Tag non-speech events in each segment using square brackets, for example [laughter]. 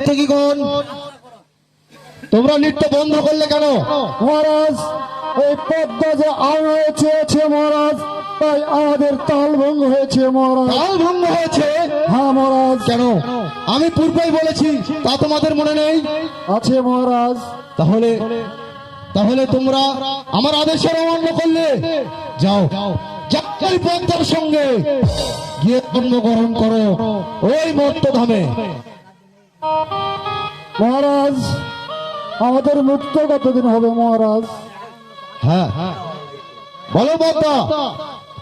আরে নর্তকীগণ তোমরা নৃত্য বন্ধ করলে কেন? মহারাজ এই পদ্মা যে আম হয়েছে মহারাজ তাই আমাদের তাল ভঙ্গ হয়েছে মহারাজ। তাল ভঙ্গ হয়েছে? হ্যাঁ মহারাজ। কেন? আমি পূর্বেই বলেছি তা তোমাদের মনে নেই? আছে মহারাজ। তাহলে তাহলে তোমরা আমার আদেশের অমান্য করলে? যাও যাত্রী পদ্মার সঙ্গে গিয়ে জন্মগ্রহণ করো। ওই মর্ত ধামে মহারাজ আমাদের মুক্ত কতদিন হবে মহারাজ? হ্যাঁ। হ্যাঁ বলো পদ্মা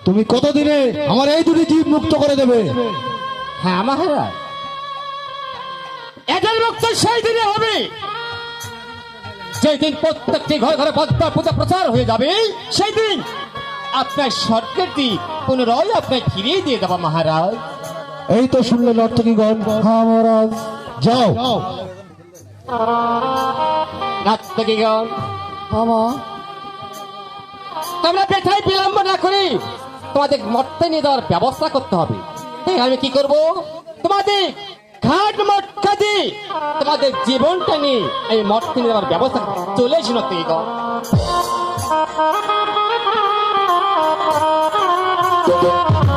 তুমি কতদিনে আমার এই দুটি জীব মুক্ত করে দেবে? হ্যাঁ মহারাজ। এদের মুক্ত সেই দিনে হবে। যেদিন প্রত্যেকটি ঘরে ঘরে পদ্মা পূজা প্রচার হয়ে যাবে সেই দিন আপনার দিক পুনরায় আপনার ফিরিয়ে দিয়ে দেবো মহারাজ। এই তো শুনলে নর্তকীগণ। হ্যাঁ মহারাজ। যাও। নাট্যগণ আমা তোমরা পেঠায় বিলম্ব না করে তোমাদের মর্তে নিয়ে দেওয়ার ব্যবস্থা করতে হবে। আমি কি করব? তোমাদের ঘাট মটকা দিয়ে তোমাদের জীবনটা নিয়ে এই মর্তে নিয়ে দেওয়ার ব্যবস্থা। চলে এসো মাসিমা [laughs]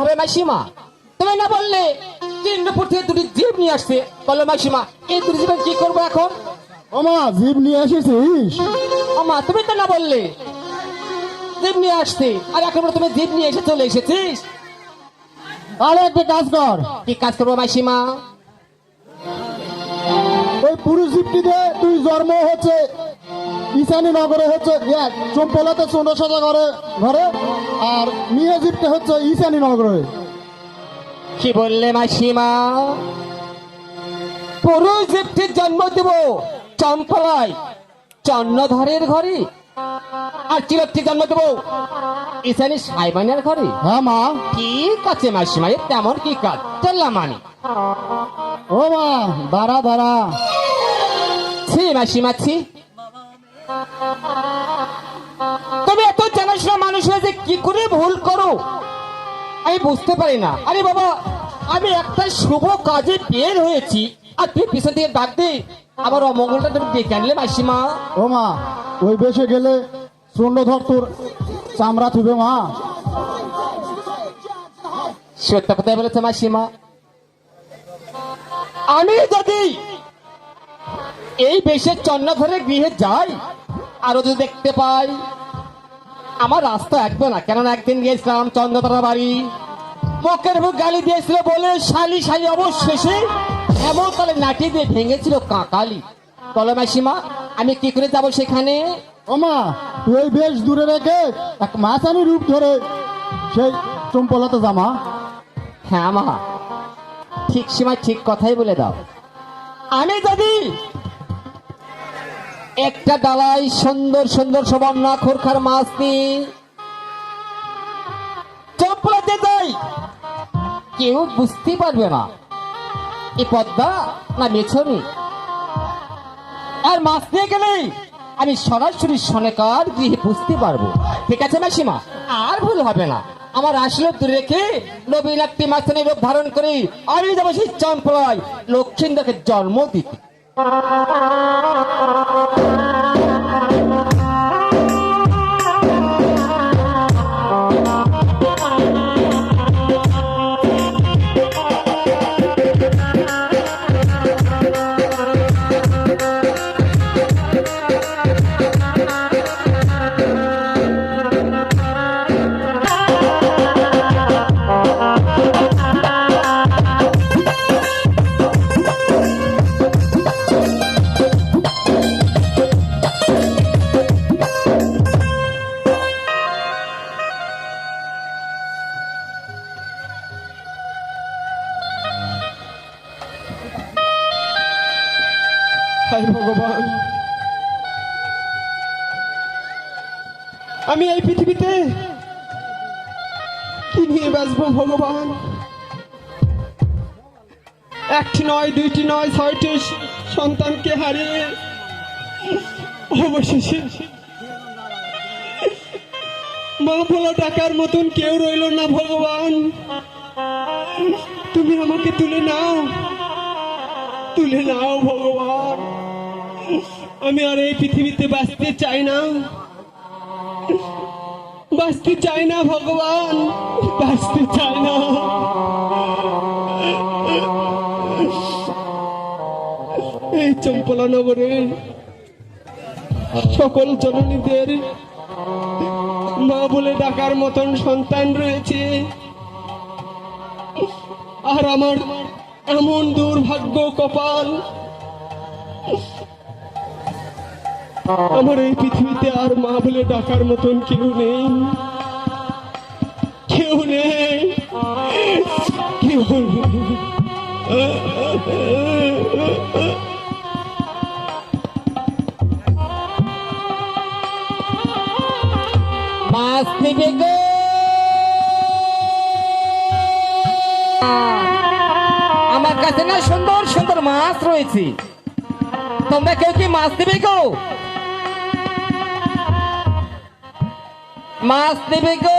হবে মাসিমা। তুমি না বললে থেকে দুটি জীব নিয়ে আসছে। বলো মাসিমা এই দুটি জীবের কি করব এখন? জীব নিয়ে এসেছিস তুমি তো না বললে জীব নিয়ে আসছে। আর এখন তুমি জীব নিয়ে এসে চলে এসেছিস। আরে একটা কাজ কর। কি কাজ করব মাসিমা? ওই পুরুষ জীবটি দিয়ে তুই জন্ম হচ্ছে। ঈশানী নগরে হচ্ছে এক চম্পলাতে চন্দ্র সাজা ঘরে ঘরে আর মেয়ে হচ্ছে ঈশানী নগরে। কি বললে মাসিমা? পুরুষ জীবটির জন্ম দেব চম্পলায় চন্নধরের ঘরে। আর চিরত্তি জন্ম দেব ঈশানী সাইবানের ঘরে। হ্যাঁ মা। ঠিক আছে মাসিমা তেমন কি কাজ? চললাম মানি। ও মা দাঁড়া। ছি মাসিমা ছি। তুমি এত জানাশোনা মানুষ হয়ে যে কি করে ভুল করো? আমি বুঝতে পারি না। আরে বাবা আমি একটা শুভ কাজে বের হয়েছি। আর তুই পিছন থেকে ডাক দে। আবার অমঙ্গলটা তুমি ডেকে আনলে মাসিমা। ও মা ওই বেশে গেলে চন্দ্রধর তোর চামড়া থুবে মা। সত্য কথাই বলেছে মাসিমা। আমি যদি এই বেশের চন্ন ধরে গৃহে যাই আরও যদি দেখতে পাই আমার রাস্তা একবে না। কেননা একদিন গিয়েছিলাম চন্দ্রতারা বাড়ি। মুখের মুখ গালি দিয়েছিল বলে শালি শালি অবশেষে এমন তাহলে লাঠি দিয়ে ভেঙেছিল কাকালি। বলো মাসিমা আমি কি করে যাব সেখানে? ও মা তুই বেশ দূরে রেখে এক মাছানি রূপ ধরে সেই চম্পলাতে জামা হ্যাঁ মা ঠিক সময় ঠিক কথাই বলে দাও। আমি যদি একটা ডালাই সুন্দর সুন্দর সবর্ণা খোরখার মাছ নিয়ে কেউ বুঝতে পারবে না। এ পদ্মা না মেছনি? আর মাছ নিয়ে গেলেই আমি সরাসরি সনেকার গৃহে বুঝতে পারব। ঠিক আছে মাসিমা? আর ভুল হবে না। আমার আসলে দূরে রেখে নবীন একটি মাছনে রূপ ধারণ করে। আমি যাব সেই চম্পলায়। লক্ষ্মীন্দরকে জন্ম দিতে। Thank you. ভগবান। আমি এই পৃথিবীতে কি নিয়ে বাঁচবো ভগবান? একটি নয়, দুইটি নয়, ছয়টি সন্তানকে হারিয়ে অবশেষে মা টাকার মতন কেউ রইল না ভগবান। তুমি আমাকে তুলে নাও তুলে নাও ভগবান। আমি আর এই পৃথিবীতে বাঁচতে চাই না। বাঁচতে চাই না, ভগবান। বাঁচতে চাই না। এই চম্পলা নগরের সকল জননীদের মা বলে ডাকার মতন সন্তান রয়েছে। আর আমার এমন দুর্ভাগ্য কপাল আমার এই পৃথিবীতে আর মা বলে ডাকার মতন কেউ নেই। কেউ নেই। কেউ আমার কাছে না সুন্দর সুন্দর মাছ রয়েছে। তোমরা কেউ কি মাছ দেবে গো? মাছ দেবে গো।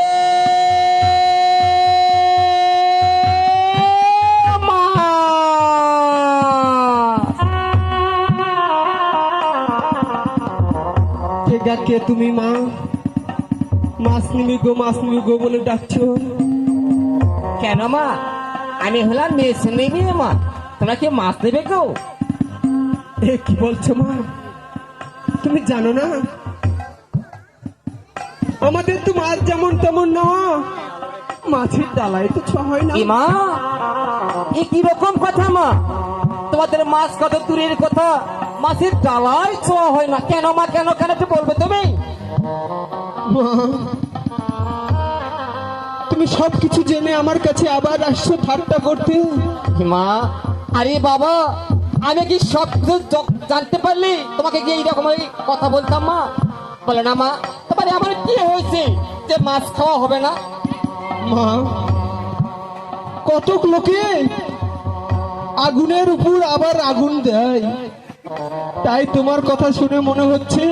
মাছ। কে কে তুমি মা মাছ নিবি গো মাছ নিবি গো বলে ডাকছো। কেন মা? আমি হলাম মেয়ে মেয়ে মা। তোমরা কি মাছ দেবে গো? এ কি বলছো মা? তুমি জানো না? আমাদের তো মাছ যেমন তেমন না। মাছের ডালাই তো ছ হয় না। মা এ কি রকম কথা মা? তোমাদের মাছ কত দূরের কথা? মাছের ডালাই ছোঁয়া হয় না। কেন মা কেন কেন একটু বলবে তুমি? তুমি সব কিছু জেনে আমার কাছে আবার আসছো ঠাট্টা করতে। মা আরে বাবা আমি কি সব কিছু জানতে পারলি? তোমাকে কি এইরকম কথা বলতাম মা? বলে না মা। তোমার আমার কি হয়েছে যে মাছ খাওয়া হবে না? মা, কতক লোকে আগুনের উপর আবার আগুন দেয়। তাই তোমার কথা শুনে মনে হচ্ছে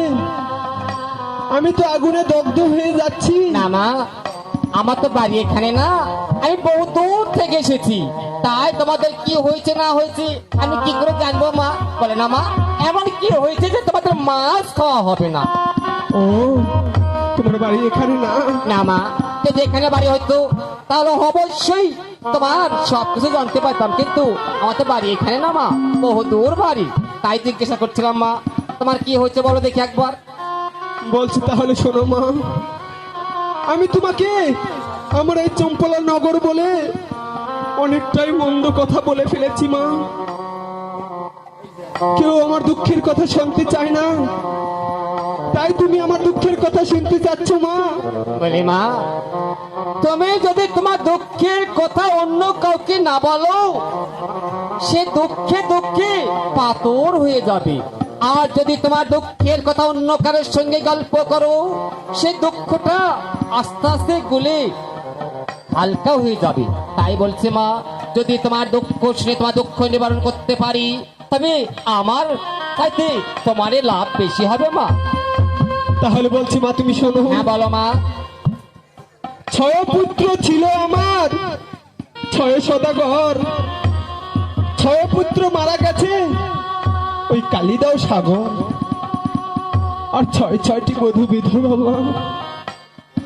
আমি তো আগুনে দগ্ধ হয়ে যাচ্ছি। না মা, আমার তো বাড়ি এখানে না। আমি বহু দূর থেকে এসেছি। তাই তোমাদের কি হয়েছে না হয়েছে আমি কি করে জানব মা? বলে না মা, এমন কি হয়েছে যে তোমাদের মাছ খাওয়া হবে না? ও। তোমার বাড়ি এখানে না? না মা যদি এখানে বাড়ি হতো তাহলে অবশ্যই তোমার সব কিছু জানতে পারতাম কিন্তু আমার তো বাড়ি এখানে না মা বহু দূর বাড়ি। তাই জিজ্ঞাসা করছিলাম মা তোমার কি হয়েছে বলো দেখি একবার। বলছি তাহলে শোনো মা আমি তোমাকে আমার এই চম্পলা নগর বলে অনেকটাই মন্দ কথা বলে ফেলেছি মা। কেউ আমার দুঃখের কথা শুনতে চায় না। তাই তুমি আমার দুঃখের কথা শুনতে চাচ্ছ, মা। বলি, মা, তুমি যদি তোমার দুঃখের কথা অন্য কাউকে না বলো, সে দুঃখে দুঃখে পাথর হয়ে যাবে। আর যদি তোমার দুঃখের কথা অন্য কারোর সঙ্গে গল্প করো, সে দুঃখটা আস্তে আস্তে গুলে হালকা হয়ে যাবে। তাই বলছে, মা, যদি তোমার দুঃখ শুনে তোমার দুঃখ নিবারণ করতে পারি তবে আমার তাইতে তোমার লাভ বেশি হবে মা। তাহলে বলছি মা তুমি শোনো। হ্যাঁ বলো মা। ছয় পুত্র ছিল আমার। ছয় সদাগর। ছয় পুত্র মারা গেছে। ওই কালিদাও সাগর। আর ছয় ছয়টি বধূ বিধবা মা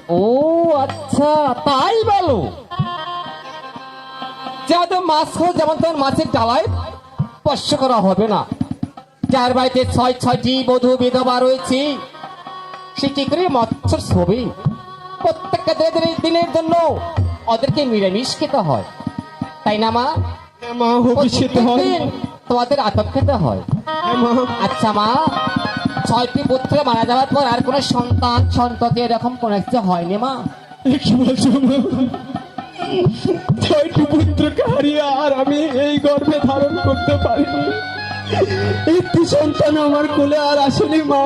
ও আচ্ছা তাই বলো। যেমন তোমার মাছের ডালায় স্পর্শ করা হবে না। যার বাড়িতে ছয় ছয়টি বধূ বিধবা রয়েছে সে কি করে মৎস্য ছবি প্রত্যেকটা দিনের- দিনের জন্য ওদেরকে নিরামিষ খেতে হয়। তাই না মা? হ্যাঁ তোমাদের আতপ খেতে হয়। হ্যাঁ আচ্ছা মা ছয়টি পুত্র মারা যাওয়ার পর আর কোনো সন্তান সন্ততি এরকম কোনো হয়নি মা? কি বলছো মা। ছয়টি পুত্রকে হারিয়ে আর আমি এই গর্ভে ধারণ করতে পারিনি। একটি সন্তান আমার কোলে আর আসেনি মা।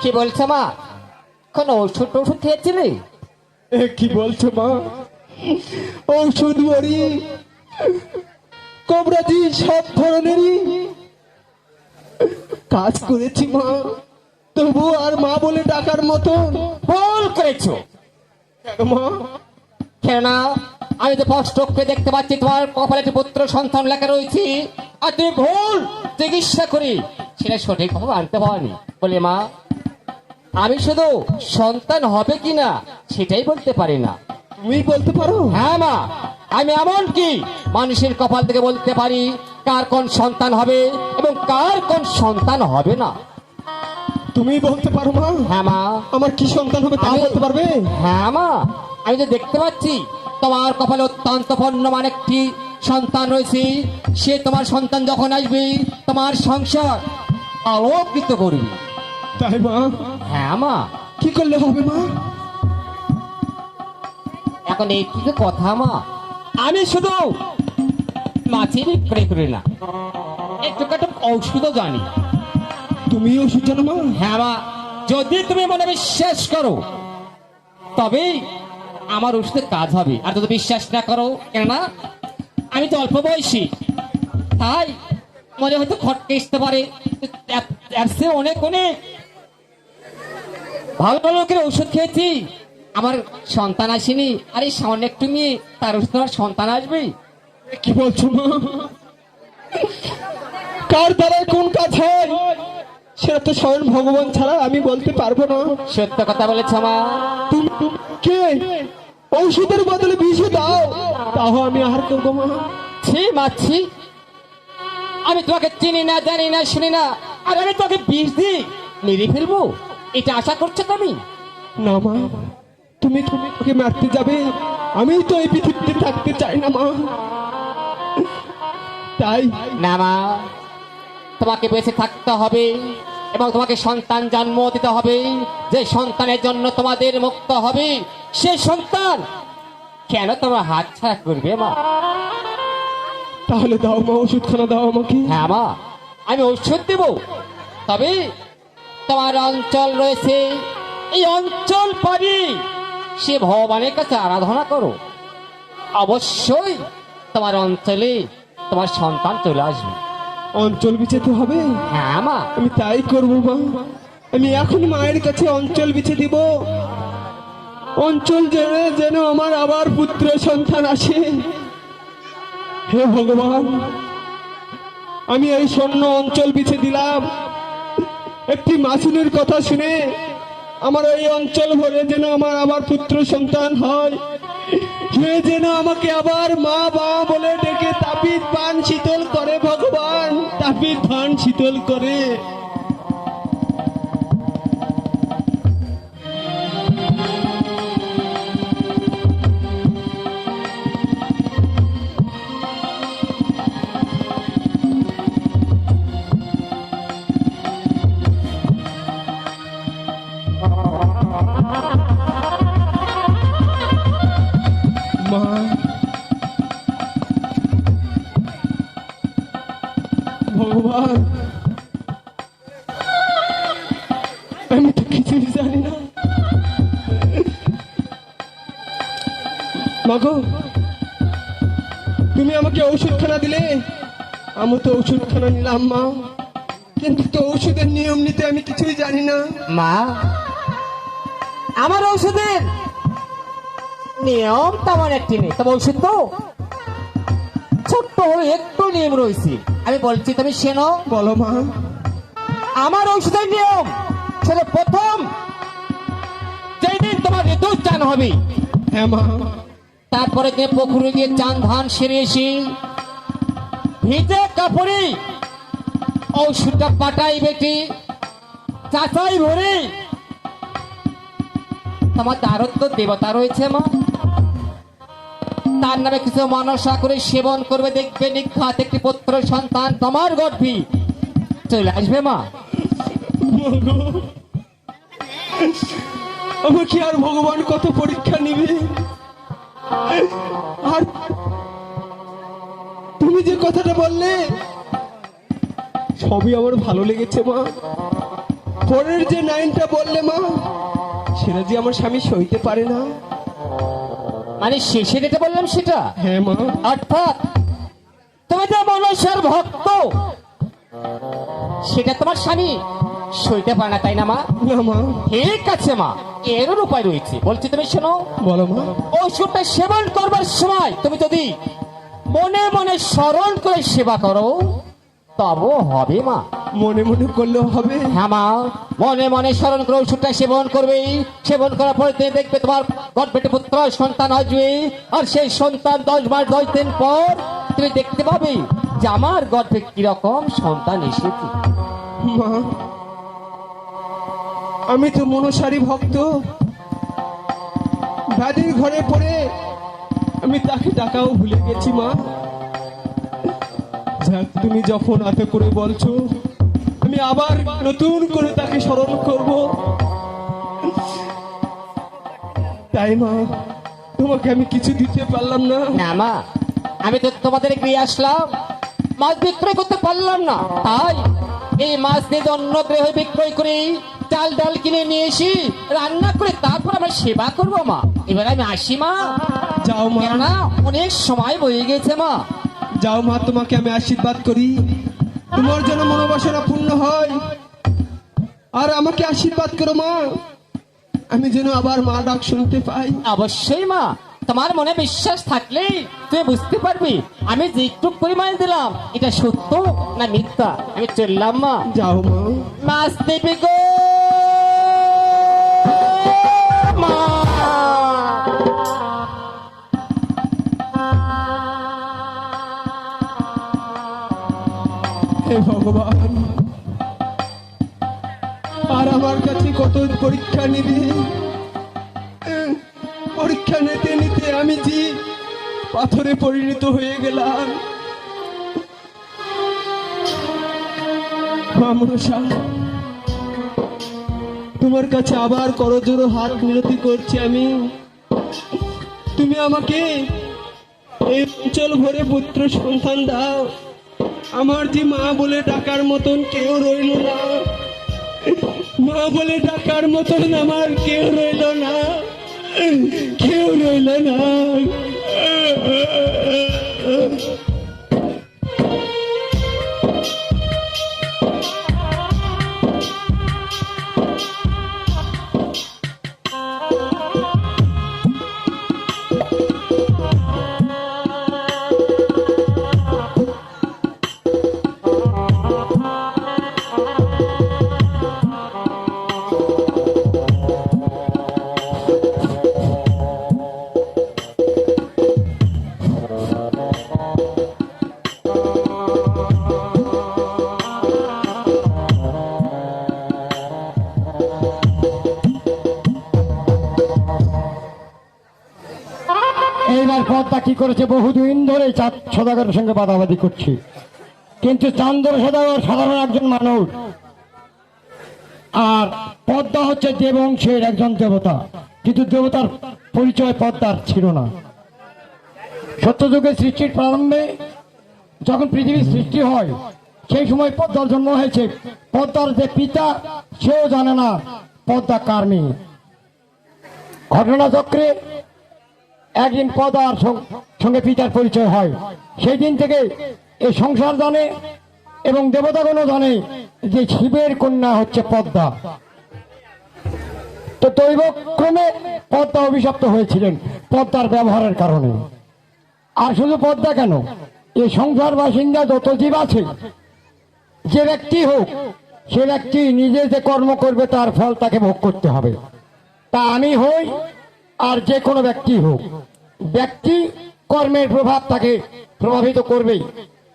কি বলছো মা? কোন ওষুধ ওষুধ খেয়েছিলে? এ কি বলছো মা? ঔষধ বড়ি কবরাজি সব ধরনেরই কাজ করেছি মা। তবু আর মা বলে ডাকার মতো ভুল করেছ। মা? কেননা আমি তো স্পষ্টকে দেখতে পাচ্ছি তোমার কপালে একটি পুত্র সন্তান লেখা রয়েছে। আর তুমি ভুল চিকিৎসা করি। সেটা সঠিক ভাবে আনতে পারি বলে মা আমি শুধু সন্তান হবে কিনা সেটাই বলতে পারি না। তুমি বলতে পারো? হ্যাঁ মা আমি এমন কি? মানুষের কপাল থেকে বলতে পারি কার কোন সন্তান হবে এবং কার কোন সন্তান হবে না। তুমি বলতে পারো মা? হ্যাঁ মা। আমার কি সন্তান হবে তা বলতে পারবে? হ্যাঁ মা। আমি তো দেখতে পাচ্ছি তোমার কপালে অত্যন্ত পণ্যমান একটি সন্তান রয়েছে। সে তোমার সন্তান যখন আসবে তোমার সংসার আলোকিত করবে। তাই মা? হ্যাঁ মা। কি করলে হবে মা? এখন এই কি কথা মা? আমি শুধু মাছি বিক্রি করি না একটু একটু ঔষধও জানি। তুমি ওষুধ জানো মা? হ্যাঁ মা যদি তুমি মনে বিশ্বাস করো তবেই আমার ওষুধের কাজ হবে। আর যদি বিশ্বাস না করো কেননা আমি তো অল্প বয়সী। তাই মনে হয়তো খটকে আসতে পারে। অনেক অনেক। ভালো ভালো করে ওষুধ খেয়েছি। আমার সন্তান আসেনি। আর এই সামান্য একটু মেয়ে তার ওষুধ আমার সন্তান আসবে? কি বলছো কার দ্বারা কোন কাজ হয়? সেটা তো স্বয়ং ভগবান ছাড়া আমি বলতে পারব না। সত্য কথা বলেছ মা। তুমি কে? ঔষধের বদলে বিষে দাও। তাও আমি আহার করব মা। ছি মাছি আমি তোমাকে চিনি না জানি না শুনি না। আর আমি তোকে বিষ দিই মেরে ফেলব। এটা আশা করছ তুমি? না মা তুমি তুমি তোকে মারতে যাবে। আমি তো এই পৃথিবীতে থাকতে চাই না মা। তাই না মা তোমাকে বেঁচে থাকতে হবে এবং তোমাকে সন্তান জন্ম দিতে হবে। যে সন্তানের জন্য তোমাদের মুক্ত হবে সে সন্তান। কেন তোমার হাত ছাড়া করবে মা? তাহলে দাও মা ওষুধখানা দাও আমাকে। হ্যাঁ মা আমি ঔষধ দেব। তবে তোমার অঞ্চল রয়েছে এই অঞ্চল পাবি। সে ভগবানের কাছে আরাধনা করো। অবশ্যই তোমার অঞ্চলে তোমার সন্তান চলে আসবে। অঞ্চল বিচেতে হবে? হ্যাঁ মা। আমি তাই করব মা। আমি এখন মায়ের কাছে অঞ্চল বিছে দিব। অঞ্চল জেনে যেন আমার আবার পুত্র সন্তান আসে। হে ভগবান, আমি এই স্বর্ণ অঞ্চল বিছে দিলাম। একটি মাসুলের কথা শুনে আমার এই অঞ্চল ভরে যেন আমার আবার পুত্র সন্তান হয়। সে যেন আমাকে আবার মা, বা বলে ডেকে তাপিত পান, শীতল করে ভগবান তাপিত পান, শীতল করে। তুমি আমাকে ওষুধখানা দিলে আমি তো ওষুধখানা নিলাম মা। কিন্তু তো ওষুধের নিয়ম নিতে আমি কিছুই জানি না। মা আমার ঔষধের নিয়ম তেমন একটি নেই। তবে ঔষধ তো ছোট্ট একটু নিয়ম রয়েছে। আমি বলছি তুমি শোনো বলো মা। আমার ঔষধের নিয়ম সেটা প্রথম যেদিন তোমার ঋতু চান হবে। হ্যাঁ মা। তারপরে তুমি পুকুরে গিয়ে চান ধান সেরে এসে ভিজে কাপড়ে ঔষধটা পাটাই বেটি। চাচাই ভরে তোমার দারত্ব দেবতা রয়েছে মা। তার নামে কিছু মানসা করে সেবন করবে, দেখবে নিঘাত একটি পুত্র সন্তান তোমার গর্ভে। চলে আসবে মা। আমাকে আর ভগবান কত পরীক্ষা নিবে? আর তুমি যে কথাটা বললে সবই আমার ভালো লেগেছে মা। পরের যে লাইনটা বললে মা সেটা যে আমার স্বামী সইতে পারে না। মানে শেষে যেটা বললাম সেটা? হ্যাঁ মা। অর্থাৎ তুমি যে মনসার ভক্ত সেটা তোমার স্বামী? সইতে পারে না তাই না মা? মা। ঠিক আছে মা এরও উপায় রয়েছে। বলছি তুমি শোনো। বলো মা। ওষুধটা সেবন করবার সময় তুমি যদি মনে মনে স্মরণ করে সেবা করো তবও হবে মা। মনে মনে করলেও হবে। হ্যাঁ মা মনে মনে স্মরণ করে ওষুধটা সেবন করবে। সেবন করার পরে তুমি দেখবে তোমার গর্ভেটে পুত্র সন্তান আসবে। আর সেই সন্তান দশ মাস দশ দিন পর তুমি দেখতে পাবে যে আমার গর্ভে কীরকম সন্তান এসেছে। মা আমি তো মনসারী ভক্ত। ব্যাধির ঘরে পড়ে আমি তাকে ডাকাও ভুলে গেছি, মা। তুমি যখন হাতে করে বলছো, আমি আবার নতুন করে তাকে স্মরণ করব। তাই, মা, তোমাকে আমি কিছু দিতে পারলাম না। না, মা, আমি তো তোমাদের গিয়ে আসলাম। মাছ বিক্রয় করতে পারলাম না। তাই এই মাছ নিয়ে অন্য গ্রহে বিক্রয় করে। চাল ডাল কিনে নিয়ে এসি রান্না করে তারপর আমরা সেবা করব মা। এবার আমি আসি মা। যাও মা। কেননা অনেক সময় বয়ে গেছে মা। যাও মা তোমাকে আমি আশীর্বাদ করি। তোমার যেন মনোবাসনা পূর্ণ হয়। আর আমাকে আশীর্বাদ করো মা। আমি যেন আবার মা ডাক শুনতে পাই। অবশ্যই মা। তোমার মনে বিশ্বাস থাকলে তুমি বুঝতে পারবি। আমি যে একটু পরিমাণ দিলাম এটা সত্য না মিথ্যা? আমি চললাম মা। যাও মা। মাছ দেবে গো। ভগবান। আর আমার কাছে কত পরীক্ষা নিবি? পরীক্ষা নিতে নিতে আমি যে পাথরে পরিণত হয়ে গেলাম। তোমার কাছে আবার করজোড়ো হাত মিনতি করছি আমি। তুমি আমাকে এই অঞ্চল ভরে পুত্র সন্তান দাও। আমার যে মা বলে ডাকার মতন কেউ রইল না। মা বলে ডাকার মতন আমার কেউ রইল না। কেউ রইল না। করেছে বহুদিন ধরে চাঁদ সদাগরের সঙ্গে বাদাবাদি করছে। কিন্তু চান্দ্র সদাগর সাধারণ একজন মানুষ। আর পদ্মা হচ্ছে দেবংশের একজন দেবতা। কিন্তু দেবতার পরিচয় পদ্মার ছিল না। সত্যযুগের সৃষ্টির প্রারম্ভে যখন পৃথিবীর সৃষ্টি হয়, সেই সময় পদ্মার জন্ম হয়েছে। পদ্মার যে পিতা, সেও জানে না পদ্মা কার মেয়ে। ঘটনাচক্রে একদিন পদার সঙ্গে পিতার পরিচয় হয়। সেই দিন থেকে এই সংসার জানে এবং দেবতাগণও জানে যে শিবের কন্যা হচ্ছে পদ্মা। তো দৈবক্রমে পদ্মা অভিশপ্ত হয়েছিলেন পদ্মার ব্যবহারের কারণে। আর শুধু পদ্মা কেন? এই সংসার বাসিন্দা যত জীব আছে, যে ব্যক্তি হোক, সে ব্যক্তি নিজে যে কর্ম করবে তার ফল তাকে ভোগ করতে হবে। তা আমি হই আর যে কোনো ব্যক্তি হোক। ব্যক্তি কর্মের প্রভাব তাকে প্রভাবিত করবেই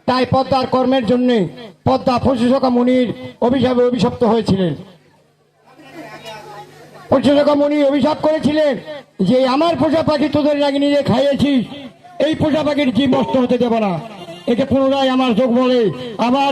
তাই পদ্মার কর্মের জন্য পদ্মা পশুসকা মুনির অভিশাপে অভিশপ্ত হয়েছিলেন। পশুসকা মুনি অভিশাপ করেছিলেন যে, আমার পোষা পাখি তোদের নাকি নিজে খাইয়েছিস? এই পোষা পাখির জীব নষ্ট হতে দেব না। একে পুনরায় আমার চোখ বলে আবার